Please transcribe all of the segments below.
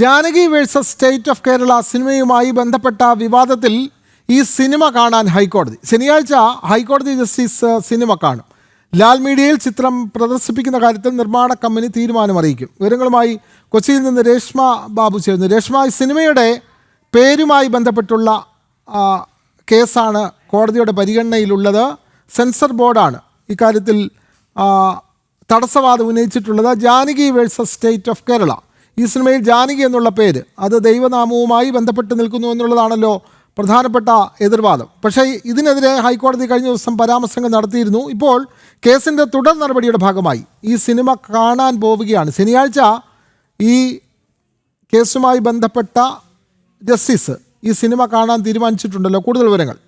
Janaki versus state of Kerala സിനിമയുമായി ബന്ധപ്പെട്ട വിവാദത്തിൽ ഈ സിനിമ കാണാൻ ഹൈക്കോടതി. ശനിയാഴ്ച ഹൈക്കോടതി ജസ്റ്റിസ് സിനിമ കാണും. ലാൽ മീഡിയയിൽ ചിത്രം പ്രദർശിപ്പിക്കുന്ന കാര്യത്തിൽ നിർമ്മാണ കമ്പനി തീരുമാനം അറിയിക്കും. വിവരങ്ങളുമായി കൊച്ചിയിൽ നിന്ന് രേഷ്മ ബാബു ചേരുന്നു. രേഷ്മ സിനിമയുടെ പേരുമായി ബന്ധപ്പെട്ടുള്ള കേസാണ് കോടതിയുടെ പരിഗണനയിലുള്ളത്. സെൻസർ ബോർഡാണ് ഇക്കാര്യത്തിൽ തടസ്സവാദം ഉന്നയിച്ചിട്ടുള്ളത്. Janaki versus state of Kerala. ഈ സിനിമയിൽ ജാനകി എന്നുള്ള പേര്. അത് ദൈവനാമവുമായി ബന്ധപ്പെട്ട് നിൽക്കുന്നു എന്നുള്ളതാണല്ലോ പ്രധാനപ്പെട്ട എതിർവാദം. പക്ഷേ ഇതിനെതിരെ ഹൈക്കോടതി കഴിഞ്ഞ ദിവസം പരാമർശങ്ങൾ നടത്തിയിരുന്നു. ഇപ്പോൾ കേസിന്റെ തുടർ നടപടിയുടെ ഭാഗമായി ഈ സിനിമ കാണാൻ പോവുകയാണ്. ശനിയാഴ്ച ഈ കേസുമായി ബന്ധപ്പെട്ട ജസ്റ്റിസ് ഈ സിനിമ കാണാൻ തീരുമാനിച്ചിട്ടുണ്ടല്ലോ. കൂടുതൽ വിവരങ്ങൾ.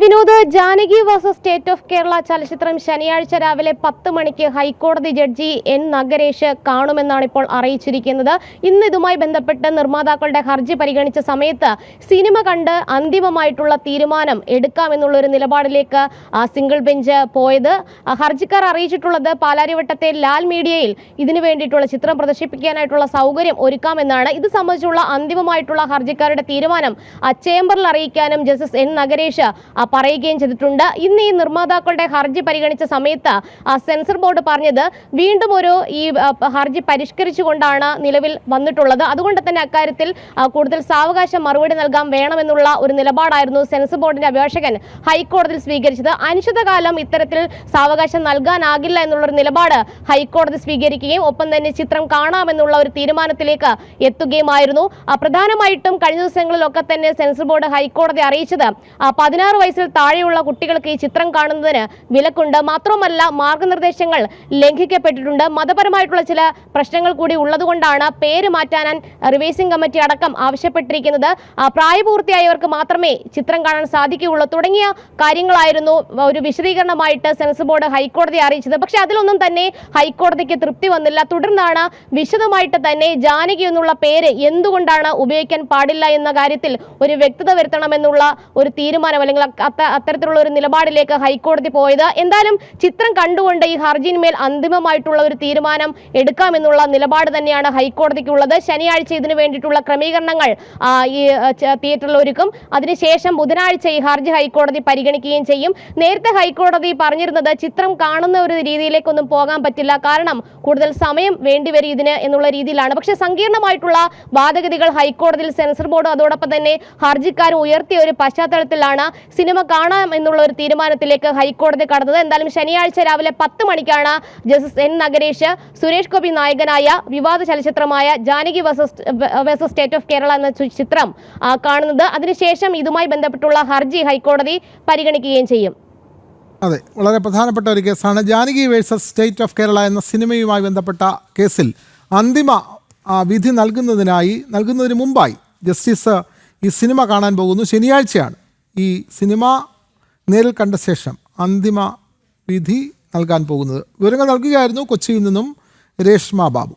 Vinod Janaki versus state of Kerala ചലച്ചിത്രം ശനിയാഴ്ച രാവിലെ പത്ത് മണിക്ക് ഹൈക്കോടതി ജഡ്ജി എൻ നഗരേഷ് കാണുമെന്നാണ് ഇപ്പോൾ അറിയിച്ചിരിക്കുന്നത്. ഇന്ന് ഇതുമായി ബന്ധപ്പെട്ട് നിർമ്മാതാക്കളുടെ ഹർജി പരിഗണിച്ച സമയത്ത് സിനിമ കണ്ട് അന്തിമമായിട്ടുള്ള തീരുമാനം എടുക്കാമെന്നുള്ള ഒരു നിലപാടിലേക്ക് സിംഗിൾ ബെഞ്ച് പോയത്. ഹർജിക്കാർ അറിയിച്ചിട്ടുള്ളത് പാലാരിവട്ടത്തെ ലാൽ മീഡിയയിൽ ഇതിനു വേണ്ടിയിട്ടുള്ള ചിത്രം പ്രദർശിപ്പിക്കാനായിട്ടുള്ള സൗകര്യം ഒരുക്കാമെന്നാണ്. ഇത് സംബന്ധിച്ചുള്ള അന്തിമമായിട്ടുള്ള ഹർജിക്കാരുടെ തീരുമാനം ചേംബറിൽ അറിയിക്കാനും ജസ്റ്റിസ് എൻ നഗരേഷ് പറയുകയും ചെയ്തിട്ടുണ്ട്. ഇന്ന് ഈ നിർമ്മാതാക്കളുടെ ഹർജി പരിഗണിച്ച സമയത്ത് സെൻസർ ബോർഡ് പറഞ്ഞത് വീണ്ടും ഒരു ഈ ഹർജി പരിഷ്കരിച്ചുകൊണ്ടാണ് നിലവിൽ വന്നിട്ടുള്ളത്. അതുകൊണ്ട് തന്നെ അക്കാര്യത്തിൽ കൂടുതൽ സാവകാശം മറുപടി നൽകാൻ വേണമെന്നുള്ള ഒരു നിലപാടായിരുന്നു സെൻസർ ബോർഡിന്റെ അഭിഭാഷകൻ ഹൈക്കോടതിയിൽ സ്വീകരിച്ചത്. അനിശ്ചിതകാലം ഇത്തരത്തിൽ സാവകാശം നൽകാനാകില്ല എന്നുള്ളൊരു നിലപാട് ഹൈക്കോടതി സ്വീകരിക്കുകയും ഒപ്പം തന്നെ ചിത്രം കാണാമെന്നുള്ള ഒരു തീരുമാനത്തിലേക്ക് എത്തുകയുമായിരുന്നു. പ്രധാനമായിട്ടും കഴിഞ്ഞ ദിവസങ്ങളിലൊക്കെ തന്നെ സെൻസർ ബോർഡ് ഹൈക്കോടതി അറിയിച്ചത് പതിനാറ് പതിനാറ് വയസ്സിൽ താഴെയുള്ള കുട്ടികൾക്ക് ഈ ചിത്രം കാണുന്നതിന് വിലക്കുണ്ട്. മാത്രമല്ല മാർഗനിർദ്ദേശങ്ങൾ ലംഘിക്കപ്പെട്ടിട്ടുണ്ട്. മതപരമായിട്ടുള്ള ചില പ്രശ്നങ്ങൾ കൂടി ഉള്ളതുകൊണ്ടാണ് പേര് മാറ്റാൻ റിവേഴ്സിംഗ് കമ്മിറ്റി അടക്കം ആവശ്യപ്പെട്ടിരിക്കുന്നത്. പ്രായപൂർത്തിയായവർക്ക് മാത്രമേ ചിത്രം കാണാൻ സാധിക്കുകയുള്ളൂ. തുടങ്ങിയ കാര്യങ്ങളായിരുന്നു ഒരു വിശദീകരണമായിട്ട് സെൻസ് ബോർഡ് ഹൈക്കോടതിയെ അറിയിച്ചത്. പക്ഷെ അതിലൊന്നും തന്നെ ഹൈക്കോടതിക്ക് തൃപ്തി വന്നില്ല. തുടർന്നാണ് വിശദമായിട്ട് തന്നെ ജാനകി എന്നുള്ള പേര് എന്തുകൊണ്ടാണ് ഉപയോഗിക്കാൻ പാടില്ല എന്ന കാര്യത്തിൽ ഒരു വ്യക്തത വരുത്തണമെന്നുള്ള ഒരു തീരുമാനം അല്ലെങ്കിൽ അത്തരത്തിലുള്ള ഒരു നിലപാടിലേക്ക് ഹൈക്കോടതി പോയത്. എന്തായാലും ചിത്രം കണ്ടുകൊണ്ട് ഈ ഹർജിയിന്മേൽ അന്തിമമായിട്ടുള്ള ഒരു തീരുമാനം എടുക്കാമെന്നുള്ള നിലപാട് തന്നെയാണ് ഹൈക്കോടതിക്കുള്ളത്. ശനിയാഴ്ച ഇതിനു വേണ്ടിയിട്ടുള്ള ക്രമീകരണങ്ങൾ ഈ തിയേറ്ററിൽ ഒരുക്കും. അതിനുശേഷം ബുധനാഴ്ച ഈ ഹർജി ഹൈക്കോടതി പരിഗണിക്കുകയും ചെയ്യും. നേരത്തെ ഹൈക്കോടതി പറഞ്ഞിരുന്നത് ചിത്രം കാണുന്ന ഒരു രീതിയിലേക്കൊന്നും പോകാൻ പറ്റില്ല. കാരണം കൂടുതൽ സമയം വേണ്ടിവരും ഇതിന് എന്നുള്ള രീതിയിലാണ്. പക്ഷെ സങ്കീർണമായിട്ടുള്ള വാദഗതികൾ ഹൈക്കോടതിയിൽ സെൻസർ ബോർഡ് അതോടൊപ്പം തന്നെ ഹർജിക്കാരും ഉയർത്തിയ ഒരു പശ്ചാത്തലത്തിലാണ് സിനിമ കാണാം എന്നുള്ള ഒരു തീരുമാനത്തിലേക്ക് ഹൈക്കോടതി കടന്നത്. എന്തായാലും ശനിയാഴ്ച രാവിലെ പത്ത് മണിക്കാണ് ജസ്റ്റിസ് എൻ നഗരേഷ് സുരേഷ് ഗോപി നായകനായ വിവാദ ചലച്ചിത്രമായ Janaki versus versus state of Kerala എന്ന ചിത്രം കാണുന്നത്. അതിനുശേഷം ഇതുമായി ബന്ധപ്പെട്ടുള്ള ഹർജി ഹൈക്കോടതി പരിഗണിക്കുകയും ചെയ്യും. അതെ വളരെ പ്രധാനപ്പെട്ട ഒരു കേസാണ്. Janaki versus state of Kerala എന്ന സിനിമയുമായി ബന്ധപ്പെട്ട കേസിൽ അന്തിമ വിധി നൽകുന്നതിനായി നൽകുന്നതിന് മുമ്പായി ജസ്റ്റിസ് ഈ സിനിമ കാണാൻ പോകുന്നു. ശനിയാഴ്ചയാണ്. ഈ സിനിമ നേരിൽ കണ്ട ശേഷം അന്തിമ വിധി നൽകാൻ പോകുന്നത്. വിവരങ്ങൾ നൽകുകയായിരുന്നു കൊച്ചിയിൽ നിന്നും രേഷ്മ ബാബു.